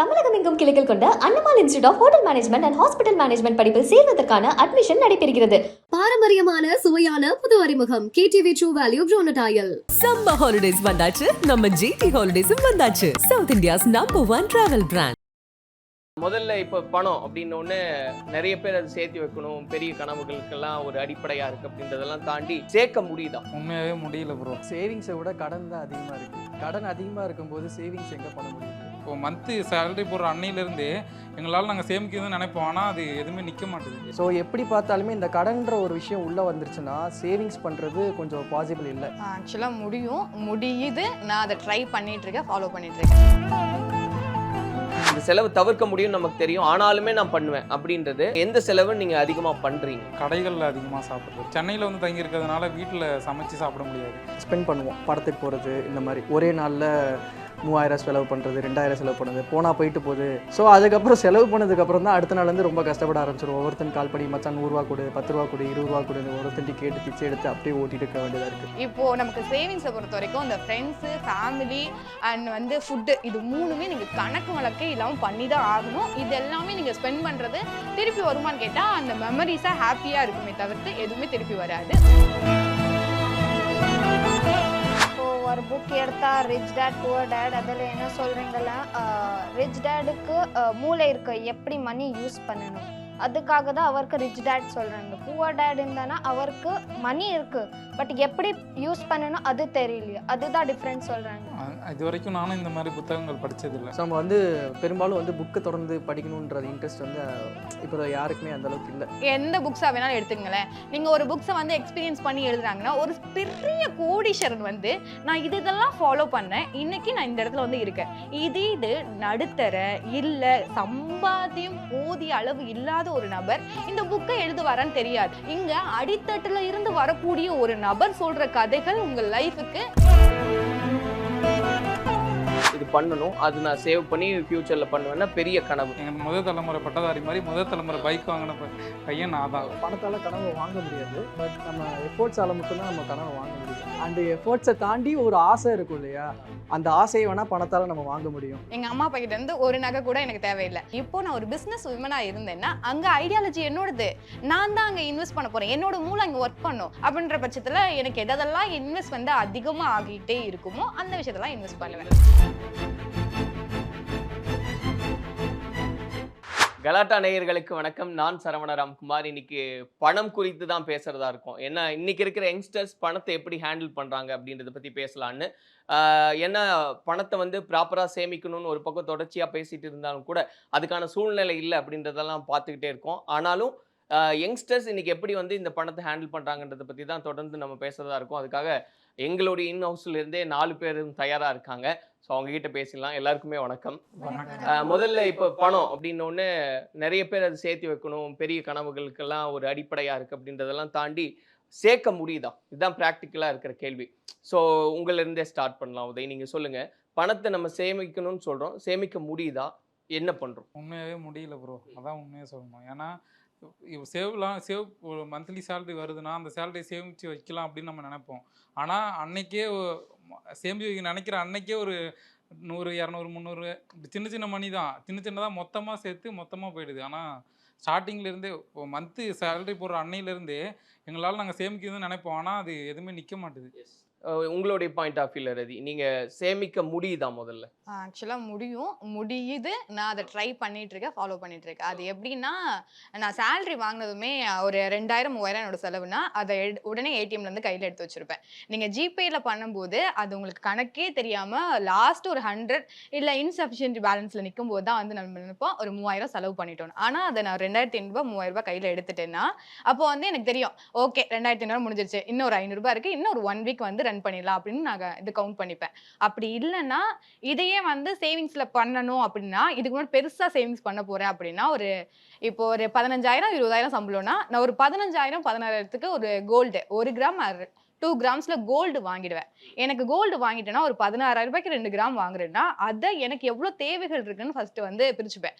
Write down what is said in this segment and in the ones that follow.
தமிழகம் எங்கும் கிளைகள் கொண்ட Annamal institute of hotel management and hospital management படிப்பில் சேர்வதற்கான அட்மிஷன் நடைபெறுகிறது. பாரம்பரியமான சுவையான புது அறிமுகம். கேடிவி ட்ரூ வேல்யூ ப்ரோனடாயல் சம்மர் ஹாலிடேஸ் வந்தாச்சு. நம்ம ஜிடி ஹாலிடேஸும் வந்தாச்சு. South India's number one travel brand முதல்ல இப்போ பணம் அப்படின்னு ஒன்று நிறைய பேர் அதை சேர்த்து வைக்கணும். பெரிய கனவுகளுக்கெல்லாம் ஒரு அடிப்படையா இருக்கு அப்படின்றதெல்லாம் தாண்டி சேர்க்க முடியுதா? உண்மையாகவே முடியல ப்ரோ சேவிங்ஸை விட கடன் தான் அதிகமாக இருக்குது கடன் அதிகமாக இருக்கும்போது சேவிங்ஸ் எங்கே பண்ண முடியுது? இப்போ மந்த்து சேலரி போடுற அன்னையிலேருந்து எங்களால் நாங்கள் சேமிக்கணும்னு நினைப்போம். ஆனால் அது எதுவுமே நிற்க மாட்டேங்குது ஸோ எப்படி பார்த்தாலுமே இந்த கடன்ற ஒரு விஷயம் உள்ளே வந்துருச்சுன்னா சேவிங்ஸ் பண்ணுறது கொஞ்சம் பாசிபிள் இல்லை. ஆக்சுவலாக முடியும். முடியுது. நான் அதை ட்ரை பண்ணிட்டு இருக்கேன் ஃபாலோ பண்ணிட்டு இருக்கேன் இந்த செலவு தவிர்க்க முடியும் நமக்கு தெரியும். ஆனாலுமே நான் பண்ணுவேன் அப்படின்றது. எந்த செலவு நீங்க அதிகமா பண்றீங்க? கடைகளில் அதிகமாக சாப்பிட்றது. சென்னையில் வந்து தங்கி இருக்கிறதுனால வீட்டில் சமைச்சு சாப்பிட முடியாது. ஸ்பெண்ட் பண்ணுவோம். படத்துக்கு போகிறது இந்த மாதிரி. ஒரே நாளில் மூவாயிரம் செலவு பண்ணுறது ரெண்டாயிரம் செலவு பண்ணுறது போனால் போயிட்டு போகுது. ஸோ அதுக்கப்புறம் செலவு பண்ணதுக்கப்புறம் தான் அடுத்த வந்து ரொம்ப கஷ்டப்பட ஆரம்பிச்சிடும் ஒவ்வொருத்தன் கால் பண்ணி மச்சான் நூறுரூவா கொடு பத்து ரூபா கொடு இருபது ரூபா கொடு ஒருத்தண்டி கேட்டு பிச்சை எடுத்து அப்படியே ஓட்டிட்டு இருக்க வேண்டியதாக இருக்குது இப்போது நமக்கு சேவிங்ஸை பொறுத்த வரைக்கும் இந்த ஃப்ரெண்ட்ஸு ஃபேமிலி அண்ட் வந்து ஃபுட்டு இது மூணுமே நீங்கள் கணக்கு வழக்கே இல்லாமல் பண்ணி தான் ஆகணும். இது எல்லாமே நீங்கள் ஸ்பெண்ட் பண்ணுறது திருப்பி வருமான்னு கேட்டால் அந்த மெமரிஸாக ஹாப்பியாக இருக்குமே தவிர்த்து எதுவுமே திருப்பி வராது. ஒரு புக் எடுத்தா ரிச் டேட் புவர் டேட் அதில் என்ன சொல்கிறீங்களா ரிச் டேடுக்கு மூளை இருக்கு. எப்படி மணி யூஸ் பண்ணணும்? அதுக்காக தான் அவருக்கு ரிச் டேட் சொல்கிறாங்க புவர் டேட் இருந்தானா அவருக்கு மணி இருக்குது பட் எப்படி யூஸ் பண்ணணும்? அது தெரியலையே. அதுதான் டிஃப்ரெண்ட் சொல்கிறாங்க இது வரைக்கும் நானும் இந்த மாதிரி புத்தகங்கள் படித்ததில்லை ஸோ நம்ம வந்து பெரும்பாலும் வந்து புக்கை தொடர்ந்து படிக்கணுன்றது இன்ட்ரெஸ்ட் வந்து இப்போ யாருக்குமே அந்த அளவுக்கு இல்லை. எந்த புக்ஸாக வேணாலும் எடுத்துங்களேன் நீங்கள் ஒரு புக்ஸை வந்து எக்ஸ்பீரியன்ஸ் பண்ணி எழுதுறாங்கன்னா ஒரு பெரிய கோடீஸ்வரன் வந்து நான் இது இதெல்லாம் ஃபாலோ பண்ணேன். இன்னைக்கு நான் இந்த இடத்துல வந்து இருக்கேன். இது இது நடுத்தர இல்லை சம்பாத்தியம் போதிய அளவு இல்லாத ஒரு நபர் இந்த புக்கை எழுதுவாரான்னு தெரியாது. இங்க அடித்தட்டுல இருந்து வரக்கூடிய ஒரு நபர் சொல்ற கதைகள் உங்க லைஃபுக்கு பண்ணணும். அது நான் சேவ் பண்ணி ஃபியூச்சர்ல பண்ணுவேன்னா பெரிய கனவு. எங்கள் முதல் தலைமுறை பட்டதாரி மாதிரி முதல் தலைமுறை பைக் வாங்கின பையன் நான் தான். பணத்தால் கனவை வாங்க முடியாது. பட் நம்ம எஃபோர்ட்ஸால் மட்டும்தான் நம்ம கனவை வாங்க முடியும். அந்த எஃபோர்ட்ஸை தாண்டி ஒரு ஆசை இருக்கும் இல்லையா? அந்த ஆசையை வேணால் பணத்தால் நம்ம வாங்க முடியும். எங்க அம்மா அப்பா கிட்ட இருந்து ஒரு நகை கூட எனக்கு தேவையில்லை. இப்போ நான் ஒரு பிசினஸ் உமனா இருந்தேன்னா அங்க ஐடியாலஜி என்னோடது. நான் தான் அங்க இன்வெஸ்ட் பண்ண போறேன். என்னோட மூலம் அங்க ஒர்க் பண்ணும். அப்படின்ற பட்சத்துல எனக்கு எதெல்லாம் இன்வெஸ்ட் வந்து அதிகமா ஆகிட்டே இருக்குமோ அந்த விஷயத்தெல்லாம் இன்வெஸ்ட் பண்ணுவேன். கலாட்டா நேயர்களுக்கு வணக்கம். நான் சரவண ராம்குமார். இன்னைக்கு பணம் குறித்து தான் பேசுறதா இருக்கும். ஏன்னா இன்னைக்கு இருக்கிற யங்ஸ்டர்ஸ் பணத்தை எப்படி ஹேண்டில் பண்றாங்க அப்படின்றத பத்தி பேசலான்னு. ஏன்னா பணத்தை வந்து ப்ராப்பரா சேமிக்கணும்னு ஒரு பக்கம் தொடர்ச்சியா பேசிட்டு இருந்தாலும் கூட அதுக்கான சூழ்நிலை இல்லை அப்படின்றதெல்லாம் பார்த்துக்கிட்டே இருக்கோம். ஆனாலும் யங்ஸ்டர்ஸ் இன்னைக்கு எப்படி வந்து இந்த பணத்தை ஹேண்டில் பண்றாங்கன்றத பத்தி தான் தொடர்ந்து நம்ம பேசுறதா இருக்கும். அதுக்காக எங்களுடைய இன் ஹவுஸ்ல இருந்தே நாலு பேரும் தயாரா இருக்காங்க. ஸோ அவங்க கிட்ட பேசலாம் எல்லாருக்குமே வணக்கம். முதல்ல இப்போ பணம் அப்படின்னு ஒன்று நிறைய பேர் அதை சேர்த்து வைக்கணும். பெரிய கனவுகளுக்கெல்லாம் ஒரு அடிப்படையா இருக்கு அப்படின்றதெல்லாம் தாண்டி சேர்க்க முடியுதா? இதுதான் ப்ராக்டிக்கலாக இருக்கிற கேள்வி. ஸோ இருந்தே ஸ்டார்ட் பண்ணலாம் உதய். நீங்க சொல்லுங்க. பணத்தை நம்ம சேமிக்கணும்னு சொல்றோம். சேமிக்க முடியுதா? என்ன பண்றோம்? உண்மையாகவே முடியல ப்ரோ அதான் உண்மையாக சொல்லணும். ஏன்னா சேவ்லாம் சேவ் ஒரு மந்த்லி சேலரி வருதுன்னா அந்த சேலரி சேமித்து வைக்கலாம் அப்படின்னு நம்ம நினைப்போம். ஆனால் அன்னைக்கே சேமித்து வைக்க நினைக்கிற அன்னைக்கே ஒரு நூறு இரநூறு முந்நூறு இப்படி சின்ன சின்ன மணி தான். சின்ன சின்னதாக மொத்தமாக சேர்த்து மொத்தமாக போயிடுது. ஆனால் ஸ்டார்டிங்லேருந்தே மந்த்து சேலரி போடுற அன்னையிலேருந்தே எங்களால் நாங்கள் சேமிக்கணும்னு நினைப்போம். ஆனால் அது எதுவுமே நிற்க மாட்டுது. உங்களுடைய பாயிண்ட் ஆஃப் வியூல ரதி. நீங்க சேமிக்க முடியுதா முதல்ல? ஆக்சுவலாக முடியும். முடியுது. நான் அதை ட்ரை பண்ணிட்டு இருக்கேன். ஃபாலோ பண்ணிட்டு இருக்கேன். அது எப்படின்னா நான் சேலரி வாங்கினதுமே ஒரு ரெண்டாயிரம் மூவாயிரம் என்னோட செலவுனா அதை உடனே ஏடிஎம்ல இருந்து கையில் எடுத்து வச்சிருப்பேன். நீங்கள் ஜிபேயில் பண்ணும்போது அது உங்களுக்கு கணக்கே தெரியாமல் லாஸ்ட் ஒரு ஹண்ட்ரட் இல்லை இன்சஃபிஷியன்ட் பேலன்ஸில் நிற்கும் போது தான் வந்து நம்ம நினைப்போம் ஒரு மூவாயிரம் செலவு பண்ணிட்டோம் ஆனால் அதை நான் ரெண்டாயிரத்தி ஐநூறுபா மூவாயிரம் ரூபாய் கையில் எடுத்துட்டேன்னா அப்போ வந்து எனக்கு தெரியும் ஓகே ரெண்டாயிரத்தி ஐநூறு முடிஞ்சிருச்சு. இன்னொரு ஐநூறுபா இன்னும் ஒரு ஒன் வீக் வந்து ரன் பண்ணிடலாம் அப்படின்னு நான் இது கவுண்ட் பண்ணிப்பேன். அப்படி இல்லைன்னா இதையே வந்து சேவிங்ஸில் பண்ணணும் அப்படின்னா இதுக்கு முன்னாடி பெருசாக சேவிங்ஸ் பண்ண போகிறேன் அப்படின்னா ஒரு இப்போ ஒரு பதினஞ்சாயிரம் இருபதாயிரம் சம்பளம்னா நான் ஒரு பதினஞ்சாயிரம் பதினாயிரத்துக்கு ஒரு கோல்டு ஒரு கிராம் டூ கிராம்ஸில் கோல்டு வாங்கிடுவேன். எனக்கு கோல்டு வாங்கிட்டேன்னா ஒரு பதினாறாயிரம் ரூபாய்க்கு ரெண்டு கிராம் வாங்குறேன்னா அதை எனக்கு எவ்வளோ தேவைகள் இருக்குன்னு ஃபஸ்ட்டு வந்து பிரிச்சுப்பேன்.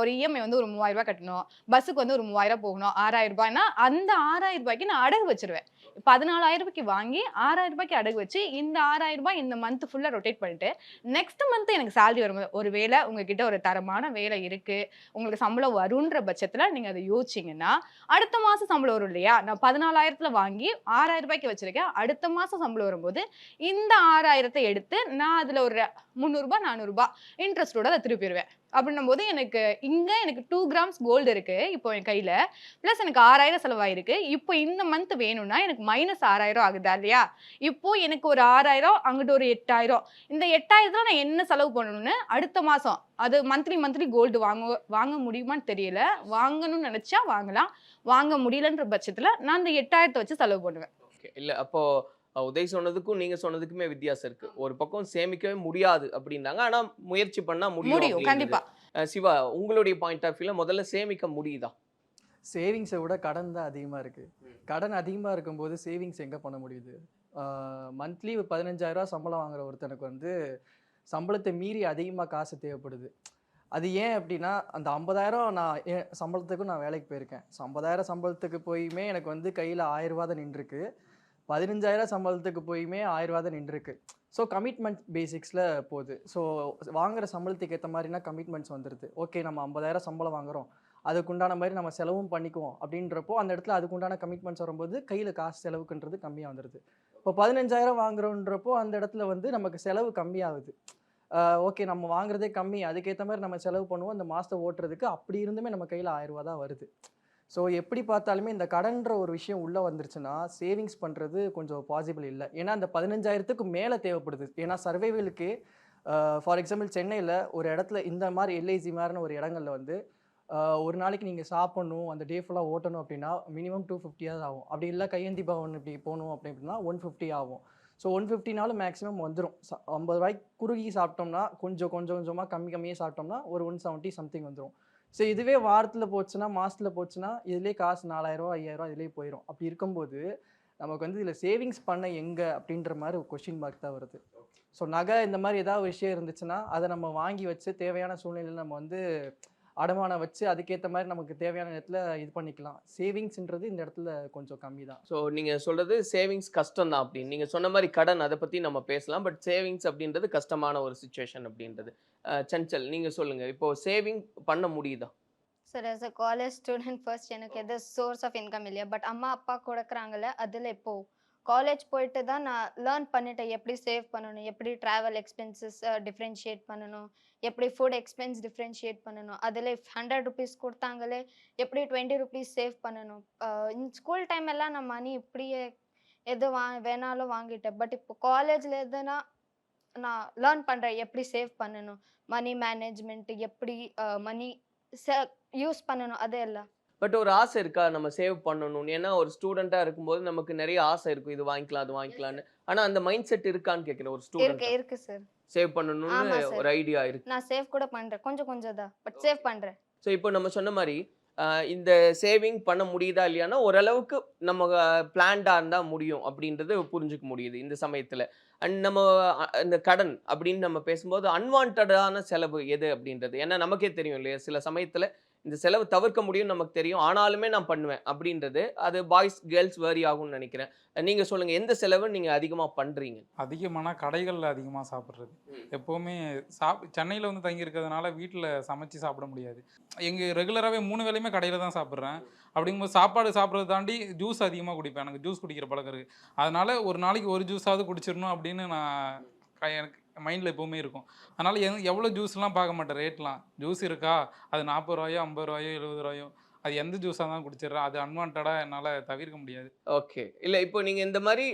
ஒரு இஎம்ஐ வந்து ஒரு மூவாயிரம் ரூபாய் கட்டணும். பஸ்ஸுக்கு வந்து ஒரு மூவாயிரம் போகணும். ஆறாயிரம் ரூபாய்னா அந்த ஆறாயிரம் ரூபாய்க்கு நான் அடகு வச்சிருவேன். பதினாலாயிரம் ரூபாய்க்கு வாங்கி ஆறாயிரம் ரூபாய்க்கு அடகு வச்சு இந்த ஆறாயிரம் ரூபாய் இந்த மந்த் ஃபுல்லாக ரொட்டேட் பண்ணிட்டு நெக்ஸ்ட் மந்த் எனக்கு சேலரி வரும்போது ஒரு வேளை உங்ககிட்ட ஒரு தரமான வேலை இருக்கு உங்களுக்கு சம்பளம் வருன்ற பட்சத்தில் நீங்கள் அதை யோசிச்சீங்கன்னா அடுத்த மாதம் சம்பளம் வரும் இல்லையா? நான் பதினாலாயிரத்துல வாங்கி ஆறாயிரம் ரூபாய்க்கு வச்சிருக்கேன். அடுத்த மாதம் சம்பளம் வரும்போது இந்த ஆறாயிரத்தை எடுத்து நான் அதில் ஒரு முந்நூறுபா நானூறுபா இன்ட்ரெஸ்டோட அதை திருப்பிடுவேன். அப்படின்னும் போது எனக்கு இங்கே எனக்கு டூ கிராம்ஸ் கோல்டு இருக்குது இப்போ என் கையில். ப்ளஸ் எனக்கு ஆறாயிரம் செலவாயிருக்கு. இப்போ இந்த மந்த் வேணும்னா எனக்கு மைனஸ் ஆறாயிரம் ஆகுதா இல்லையா? இப்போ எனக்கு ஒரு ஆறாயிரம் அங்கிட்ட ஒரு எட்டாயிரம். இந்த எட்டாயிரத்தில் நான் என்ன செலவு பண்ணணும்னு அடுத்த மாதம் அது மந்த்லி மந்த்லி கோல்டு வாங்க வாங்க முடியுமான்னு தெரியல. வாங்கணும்னு நினச்சா வாங்கலாம். வாங்க முடியலன்ற பட்சத்தில் நான் அந்த எட்டாயிரத்தை வச்சு செலவு பண்ணுவேன். ஓகே அப்போது உதய் சொன்னதுக்கும் நீங்க சொன்னதுக்குமே வித்தியாசம் இருக்கு. ஒரு பக்கம் சேமிக்கவே முடியாது அப்படின்னாங்க. ஆனா முயற்சி பண்ணா முடியும். கண்டிப்பா. சிவா உங்களுடைய பாயிண்ட் ஆஃப் வியூல முதல்ல சேமிக்க முடியுதா? சேவிங்ஸை விட கடன் தான் அதிகமாக இருக்குது கடன் அதிகமாக இருக்கும்போது சேவிங்ஸ் எங்கே பண்ண முடியுது? மந்த்லி பதினஞ்சாயிரரூவா சம்பளம் வாங்குற ஒருத்தனுக்கு வந்து சம்பளத்தை மீறி அதிகமாக காசு தேவைப்படுது. அது ஏன் அப்படின்னா அந்த ஐம்பதாயிரம் நான் சம்பளத்துக்கும் நான் வேலைக்கு போயிருக்கேன். ஐம்பதாயிரம் சம்பளத்துக்கு போயுமே எனக்கு வந்து கையில் ஆயிரரூவா தான் நின்றுருக்கு. பதினஞ்சாயிரம் சம்பளத்துக்கு போயுமே ஆயிரரூவா தான் நின்றுருக்கு. ஸோ கமிட்மெண்ட் பேசிக்ஸில் போகுது. ஸோ வாங்குற சம்பளத்துக்கு ஏற்ற மாதிரினா கமிட்மெண்ட்ஸ் வந்துடுது ஓகே நம்ம ஐம்பதாயிரம் சம்பளம் வாங்குறோம். அதுக்குண்டான மாதிரி நம்ம செலவும் பண்ணிக்குவோம். அப்படின்றப்போ அந்த இடத்துல அதுக்குண்டான கமிட்மெண்ட்ஸ் வரும்போது கையில் காசு செலவுக்குன்றது கம்மியாக வந்துடுது இப்போ பதினஞ்சாயிரம் வாங்குறோன்றப்போ அந்த இடத்துல வந்து நமக்கு செலவு கம்மியாகுது. ஓகே நம்ம வாங்குறதே கம்மி. அதுக்கேற்ற மாதிரி நம்ம செலவு பண்ணுவோம். அந்த மாதத்தை ஓட்டுறதுக்கு அப்படி இருந்துமே நம்ம கையில் ஆயிரரூவா தான் வருது. ஸோ எப்படி பார்த்தாலுமே இந்த கடன்ற ஒரு விஷயம் உள்ளே வந்துருச்சுன்னா சேவிங்ஸ் பண்ணுறது கொஞ்சம் பாசிபிள் இல்லை. ஏன்னா அந்த பதினஞ்சாயிரத்துக்கு மேலே தேவைப்படுது. ஏன்னா சர்வைவலுக்கு ஃபார் எக்ஸாம்பிள் சென்னையில் ஒரு இடத்துல இந்த மாதிரி எல்ஐசி மாதிரின ஒரு இடங்களில் வந்து ஒரு நாளைக்கு நீங்கள் சாப்பிட்ணும் அந்த டே ஃபுல்லாக ஓட்டணும் அப்படின்னா மினிமம் டூ ஃபிஃப்டியாவது ஆகும். அப்படி இல்லை கையேந்தி பவன் இப்படி போகணும் அப்படி அப்படின்னா ஒன் ஃபிஃப்டி ஆகும். ஸோ ஒன் ஃபிஃப்டினாலும் மேக்ஸிமம் வந்துடும் ஐம்பது ரூபாய்க்கு குறுகி சாப்பிட்டோம்னா கொஞ்சம் கொஞ்சம் கொஞ்சமாக கம்மி கம்மியாக சாப்பிட்டோம்னா ஒரு ஒன் செவன்ட்டி சம்திங் வந்துடும் ஸோ இதுவே வாரத்தில் போச்சுன்னா மாதத்தில் போச்சுன்னா இதுலேயே காசு நாலாயிரரூவா ஐயாயிரரூவா இதுலேயே போயிடும் அப்படி இருக்கும்போது நமக்கு வந்து இதில் சேவிங்ஸ் பண்ண எங்கே அப்படின்ற மாதிரி ஒரு கொஷின் மார்க் தான் வருது. ஸோ நகை இந்த மாதிரி ஏதாவது விஷயம் இருந்துச்சுன்னா அதை நம்ம வாங்கி வச்சு தேவையான சூழ்நிலையில் நம்ம வந்து அடமானம் வச்சு அதுக்கேற்ற மாதிரி நமக்கு தேவையான நேரத்தில் இது பண்ணிக்கலாம். சேவிங்ஸ்ன்றது இந்த இடத்துல கொஞ்சம் கம்மி தான். ஸோ நீங்க சொல்றது சேவிங்ஸ் கஷ்டம் தான் அப்படின்னு. நீங்க சொன்ன மாதிரி கடன் அதை பத்தி நம்ம பேசலாம். பட் சேவிங்ஸ் அப்படின்றது கஷ்டமான ஒரு சுச்சுவேஷன் அப்படின்றது. சஞ்சல் நீங்க சொல்லுங்க. இப்போ சேவிங் பண்ண முடியுதா? Sir as a college student first எனக்கு எது சோர்ஸ் ஆஃப் இன்கம் இல்லையா? பட் அம்மா அப்பா கொடுக்குறாங்கல்ல அதில் இப்போ காலேஜ் போயிட்டு தான் நான் லேர்ன் பண்ணிட்டேன். எப்படி சேவ் பண்ணணும்? எப்படி ட்ராவல் எக்ஸ்பென்சஸ் டிஃப்ரென்ஷியேட் பண்ணணும்? எப்படி ஃபுட் எக்ஸ்பென்ஸ் டிஃப்ரென்ஷியேட் பண்ணணும்? அதில் ஹண்ட்ரட் ருபீஸ் கொடுத்தாங்களே எப்படி டுவெண்ட்டி ருபீஸ் சேவ் பண்ணணும்? ஸ்கூல் டைம் எல்லாம் நான் மணி இப்படியே எது வா வேணாலும் வாங்கிட்டேன். பட் இப்போ காலேஜில் எதுனா நான் லேர்ன் பண்ணுறேன் எப்படி சேவ் பண்ணணும்? மணி மேனேஜ்மெண்ட் எப்படி மணி யூஸ் பண்ணணும்? அது எல்லாம். பட் ஒரு ஆசை இருக்கா? நம்ம சேவ் பண்ணணும்னு. ஏன்னா ஒரு ஸ்டூடெண்டா இருக்கும்போது நமக்கு நிறைய ஆசை இருக்கும். இது வாங்கிக்கலாம் அது வாங்கிக்கலாம்னு. ஆனா அந்த மைண்ட் செட் இருக்கான்னு கேட்கிறேன் ஒரு இருக்கு ஸ்டூடெண்ட் இருக்கு சார் சேவ் பண்ணணும்னு. ஒரு ஐடியா இருக்கு. நான் சேவ் கூட பண்றேன். கொஞ்சம் கொஞ்சம் தான். பட் சேவ் பண்றேன். ஸோ இப்போ நம்ம சொன்ன மாதிரி இந்த சேவிங் பண்ண முடியுதா இல்லையானா ஓரளவுக்கு நம்ம பிளான்டா இருந்தா முடியும் அப்படின்றது புரிஞ்சுக்க முடியுது இந்த சமயத்துல. அண்ட் நம்ம இந்த கடன் அப்படின்னு நம்ம பேசும்போது அன்வான்டான செலவு எது அப்படின்றது? ஏன்னா நமக்கே தெரியும் இல்லையா? சில சமயத்துல இந்த செலவு தவிர்க்க முடியும் நமக்கு தெரியும். ஆனாலுமே நான் பண்ணுவேன் அப்படின்றது அது பாய்ஸ் கேர்ள்ஸ் வேரி ஆகும்னு நினைக்கிறேன். நீங்க சொல்லுங்க எந்த செலவு நீங்க அதிகமா பண்றீங்க? அதிகமான கடைகளில் அதிகமாக சாப்பிட்றது. எப்போவுமே சாப் சென்னையில் வந்து தங்கி இருக்கிறதுனால வீட்டில் சமைச்சு சாப்பிட முடியாது. எங்கள் ரெகுலராகவே மூணு வேளையுமே கடையில் தான் சாப்பிட்றேன். அப்படிங்கும்போது சாப்பாடு சாப்பிட்றத தாண்டி ஜூஸ் அதிகமாக குடிப்பேன். எனக்கு ஜூஸ் குடிக்கிற பழக்கம் இருக்குது அதனால ஒரு நாளைக்கு ஒரு ஜூஸாவது குடிச்சிடணும் அப்படின்னு நான் எனக்கு மைண்டில் எப்போவுமே இருக்கும். அதனால் எ எவ்வளோ ஜூஸ்லாம் பார்க்க மாட்டேன் ரேட்லாம் ஜூஸ் இருக்கா? அது நாற்பது ரூபாயோ ஐம்பது ரூபாயோ எழுபது ரூபாயோ? அது எந்த ஜூஸாக தான் குடிச்சிடுறேன். அது அன்வான்டாக என்னால் தவிர்க்க முடியாது. ஓகே இல்ல இப்போ நீங்க இந்த மாதிரி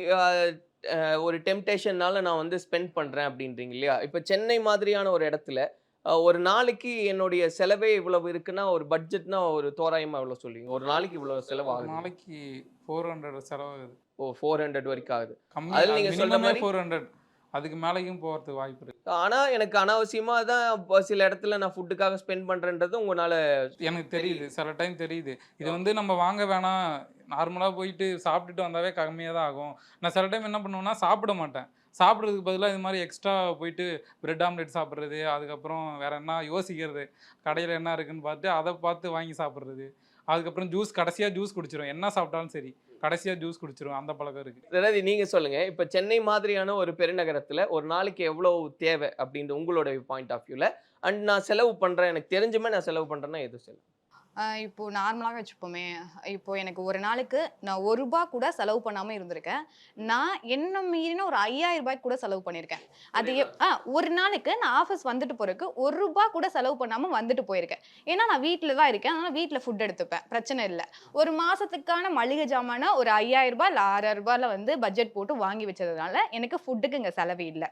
ஒரு டெம்டேஷன்னால நான் வந்து ஸ்பெண்ட் பண்றேன் அப்படின்றீங்க இல்லையா? இப்போ சென்னை மாதிரியான ஒரு இடத்துல ஒரு நாளைக்கு என்னுடைய செலவே இவ்வளவு இருக்குன்னா ஒரு பட்ஜெட்னா ஒரு தோராயமா எவ்வளவு சொல்லுவீங்க? ஒரு நாளைக்கு இவ்வளவு செலவு ஒரு ஆகுது? நாளைக்கு ஃபோர் ஹண்ட்ரட் செலவாகுது. ஓ ஃபோர் ஹண்ட்ரட் வரைக்கும் ஆகுது. அதுல நீங்க சொல்ற மினிமமே மாதிரி- ஃபோர் ஹண்ட்ரட் அதுக்கு மேலேயும் போகிறதுக்கு வாய்ப்பு இருக்கு. ஆனா எனக்கு அனாவசியமா தான் சில இடத்துல நான் ஃபுட்டுக்காக ஸ்பெண்ட் பண்றேன்றது உங்களால எனக்கு தெரியுது. சில டைம் தெரியுது. இது வந்து நம்ம வாங்க வேணாம். நார்மலாக போயிட்டு சாப்பிட்டுட்டு வந்தாவே கம்மியாக தான் ஆகும். நான் சில டைம் என்ன பண்ணுவேன்னா சாப்பிட மாட்டேன். சாப்பிட்றதுக்கு பதிலாக இது மாதிரி எக்ஸ்ட்ரா போயிட்டு பிரெட் ஆம்லெட் சாப்பிட்றது அதுக்கப்புறம் வேற என்ன யோசிக்கிறது கடையில் என்ன இருக்குன்னு பார்த்து அதை பார்த்து வாங்கி சாப்பிட்றது. அதுக்கப்புறம் ஜூஸ் கடைசியாக ஜூஸ் குடிச்சிரும். என்ன சாப்பிட்டாலும் சரி. கடைசியாக ஜூஸ் குடிச்சிரும். அந்த பழக்கம் இருக்குது அதாவது நீங்கள் சொல்லுங்கள் இப்போ சென்னை மாதிரியான ஒரு பெருநகரத்தில் ஒரு நாளைக்கு எவ்வளோ தேவை அப்படின்ற உங்களோட பாயிண்ட் ஆஃப் வியூவில் அண்ட் நான் செலவு பண்ணுறேன் எனக்கு தெரிஞ்சுமே நான் செலவு பண்ணுறேன்னா எது செலவு? ஆஹ் இப்போ நார்மலாக வச்சுப்போமே. இப்போ எனக்கு ஒரு நாளுக்கு நான் ஒரு ரூபா கூட செலவு பண்ணாம இருந்திருக்கேன். நான் என்ன மீறின ஒரு ஐயாயிரம் ரூபாய்க்கு கூட செலவு பண்ணியிருக்கேன். அது ஆ ஒரு நாளுக்கு நான் ஆஃபீஸ் வந்துட்டு போறதுக்கு ஒரு ரூபா கூட செலவு பண்ணாம வந்துட்டு போயிருக்கேன். ஏன்னா நான் வீட்டில் தான் இருக்கேன். அதனால வீட்டில் ஃபுட் எடுத்துப்பேன். பிரச்சனை இல்லை. ஒரு மாசத்துக்கான மளிகை ஜாமான ஒரு ஐயாயிரம் ரூபாய் இல்லை ஆறாயிரம் ரூபாயில வந்து பட்ஜெட் போட்டு வாங்கி வச்சதுனால எனக்கு ஃபுட்டுக்கு இங்கே செலவு இல்லை.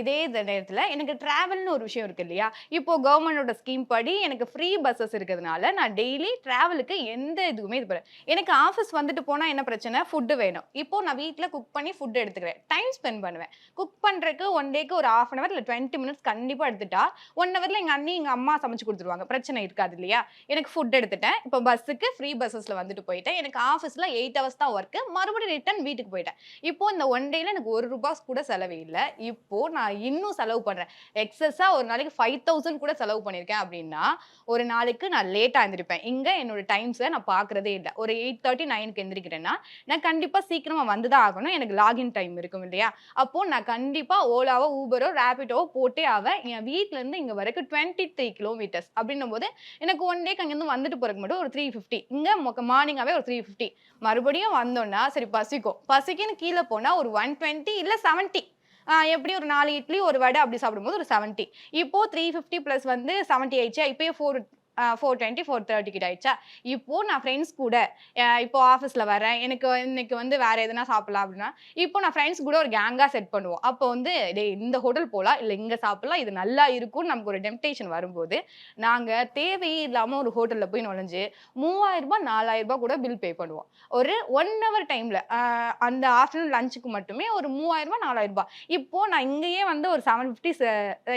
இதே நேரத்தில் எனக்கு ட்ராவல்னு ஒரு விஷயம் இருக்கு இல்லையா? இப்போ கவர்மெண்டோட ஸ்கீம் படி எனக்கு ஃப்ரீ பஸ்ஸஸ் இருக்கிறதுனால நான் டெய்லி ட்ராவலுக்கு எந்த இதுவுமே இது பண்ண எனக்கு ஆஃபீஸ் வந்துட்டு போனால் என்ன பிரச்சனை? ஃபுட்டு வேணும். இப்போ நான் வீட்டில் குக் பண்ணி ஃபுட் எடுத்துக்கிறேன். டைம் ஸ்பெண்ட் பண்ணுவேன். குக் பண்ணுறதுக்கு ஒன் டேக்கு ஒரு ஆஃப் அன் அவர் இல்லை டுவெண்ட்டி மினிட்ஸ் கண்டிப்பாக எடுத்துட்டா ஒன் ஹவரில் எங்கள் அண்ணி எங்கள் அம்மா சமைச்சு கொடுத்துருவாங்க. பிரச்சனை இருக்காது இல்லையா? எனக்கு ஃபுட் எடுத்துட்டேன். இப்போ பஸ்ஸுக்கு ஃப்ரீ பஸ்ஸஸில் வந்துட்டு போயிட்டேன். எனக்கு ஆஃபீஸில் எயிட் ஹவர்ஸ் தான் ஒர்க்கு மறுபடியும் ரிட்டர்ன் வீட்டுக்கு போயிட்டேன். இப்போ இந்த ஒன் டேல எனக்கு ஒரு ரூபா கூட செலவு இல்லை. இப்போ நான் இன்னும் செலவு பண்ணுறேன் எக்ஸஸாக ஒரு நாளைக்கு ஃபைவ் தௌசண்ட் கூட செலவு பண்ணியிருக்கேன் அப்படின்னா ஒரு நாளைக்கு நான் லேட்டாக எழுந்திருப்பேன் இங்க என்னோட டைம்ஸை நான் பார்க்குறதே இல்லை. ஒரு எயிட் தேர்ட்டி நைனுக்கு எந்திரிக்கிறேன்னா நான் கண்டிப்பா சீக்கிரமா வந்து தான் ஆகணும். எனக்கு லாகின் டைம் இருக்கும் இல்லையா? அப்போ நான் கண்டிப்பா ஓலாவோ ஊபரோ ரேபிடோ போட்டே ஆவேன். என் வீட்ல இருந்து இங்க வரைக்கும் டுவெண்ட்டி த்ரீ கிலோமீட்டர்ஸ் அப்படின்னும் போது எனக்கு ஒன் டேக்கு அங்கேருந்து வந்துட்டு போறதுக்கு மட்டும் ஒரு த்ரீ ஃபிஃப்டி இங்க மார்னிங்காவே ஒரு த்ரீ ஃபிஃப்டி மறுபடியும் வந்தோம்னா சரி பசிக்கும். பசிக்குன்னு கீழே போனா ஒரு ஒன் டுவெண்ட்டி இல்லை செவன்ட்டி எப்படி ஒரு நாலு இட்லி ஒரு வடை அப்படி சாப்பிடும்போது ஒரு செவன்ட்டி இப்போ த்ரீ ஃபிஃப்டி ப்ளஸ் வந்து செவன்ட்டி ஆயிடுச்சு இப்போயே four four twenty four thirty கிட்ட ஆயிடுச்சா? இப்போது நான் ஃப்ரெண்ட்ஸ் கூட இப்போ ஆஃபீஸில் வரேன் எனக்கு இன்னைக்கு வந்து வேறு எதுனா சாப்பிடலாம் அப்படின்னா இப்போ நான் ஃப்ரெண்ட்ஸ் கூட ஒரு கேங்காக செட் பண்ணுவோம். அப்போ வந்து டேய் இந்த ஹோட்டல் போகலாம் இல்லை இங்கே சாப்பிட்லாம் இது நல்லா இருக்கும்னு நமக்கு ஒரு டெம்டேஷன் வரும்போது நாங்கள் தேவையே இல்லாமல் ஒரு ஹோட்டலில் போய் நுழைஞ்சு மூவாயிரரூபா நாலாயிரரூபா கூட பில் பே பண்ணுவோம். ஒரு ஒன் ஹவர் டைமில் அந்த ஆஃப்டர்நூன் லஞ்சுக்கு மட்டுமே ஒரு மூவாயிரரூபா நாலாயிரரூபா நாலாயிரம் ரூபாய். இப்போ நான் இங்கேயே வந்து ஒரு செவன் ஃபிஃப்டி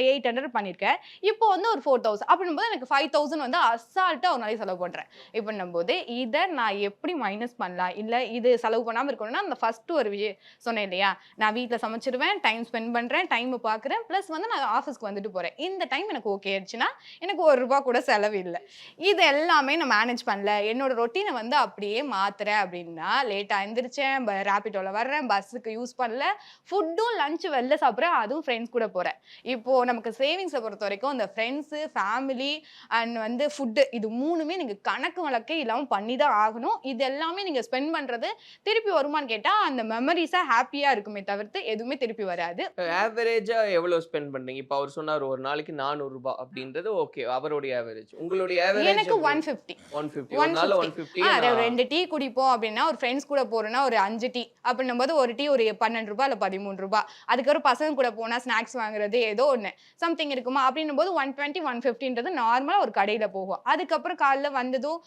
எயிட் ஹண்ட்ரட் பண்ணியிருக்கேன் இப்போ வந்து ஒரு ஃபோர் தௌசண்ட் அப்படின்னும் போது எனக்கு ஃபைவ் தௌசண்ட் வந்து அசால்ட்டாக ஒரு நாளைக்கு செலவு பண்ணுறேன் இப்படின்னும் போது இதை நான் எப்படி மைனஸ் பண்ணலாம்? இல்லை இது செலவு பண்ணாமல் இருக்கணும்னா அந்த ஃபஸ்ட்டு ஒரு விஷயம் சொன்னேன் இல்லையா? நான் வீட்டில் சமைச்சிருவேன் டைம் ஸ்பெண்ட் பண்ணுறேன் டைம் பார்க்குறேன் ப்ளஸ் வந்து நான் ஆஃபீஸ்க்கு வந்துட்டு போகிறேன் இந்த டைம் எனக்கு ஓகே ஆயிடுச்சுன்னா எனக்கு ஒரு ரூபா கூட செலவு இல்லை. இது எல்லாமே நான் மேனேஜ் பண்ணல. என்னோட ரொட்டீனை வந்து அப்படியே மாத்துறேன் அப்படின்னா லேட்டாக எழுந்திரிச்சேன் ரேபிட்டோவில் வர்றேன் பஸ்ஸுக்கு யூஸ் பண்ணல. ஃபுட்டும் லஞ்சு வெளில சாப்பிட்றேன் அதுவும் ஃப்ரெண்ட்ஸ் கூட போகிறேன் இப்போது நமக்கு சேவிங்ஸை பொறுத்த வரைக்கும் இந்த ஃப்ரெண்ட்ஸு ஃபேமிலி அண்ட் வந்து ஃபுட்டு இது மூணுமே நீங்கள் கணக்கு வழக்கே இல்லாமல் பண்ணி தான் ஆகணும். இது எல்லாமே நீங்கள் ஸ்பெண்ட் பண்ணுறது திருப்பி வருமான்னு கேட்டால் அந்த மெமரிஸாக ஹாப்பியாக இருக்குமே தவிர்த்து எதுவுமே திருப்பி வராது. ஆவரேஜா எவ்வளவு ஸ்பெண்ட் பண்றீங்க? இப்போ அவர் சொன்னார் ஒரு நாளைக்கு நானூறு ரூபாய் அப்படின்றது ஓகே அவருடைய ஆவரேஜ் உங்களுடைய எனக்கு average one fifty one fifty one fifty ரெண்டு டீ குடிப்போம் அப்படின்னா ஒரு ஃப்ரெண்ட்ஸ் கூட போறோம்னா ஒரு அஞ்சு டீ. அப்படின்னும் போது ஒரு டீ ஒரு பன்னெண்டு ரூபாய் இல்லை பதிமூணு ரூபாய் அதுக்கப்புறம் பசங்க கூட போனா ஸ்நாக்ஸ் வாங்குறது ஏதோ ஒன்று சம்திங் இருக்குமா? அப்படின்னும் போது ஒன் டுவெண்ட்டி ஒன் ஃபிஃப்டின்றது நார்மலாக ஒரு கடையில் போகும். அதுக்கப்புறம் காலைல வந்ததும்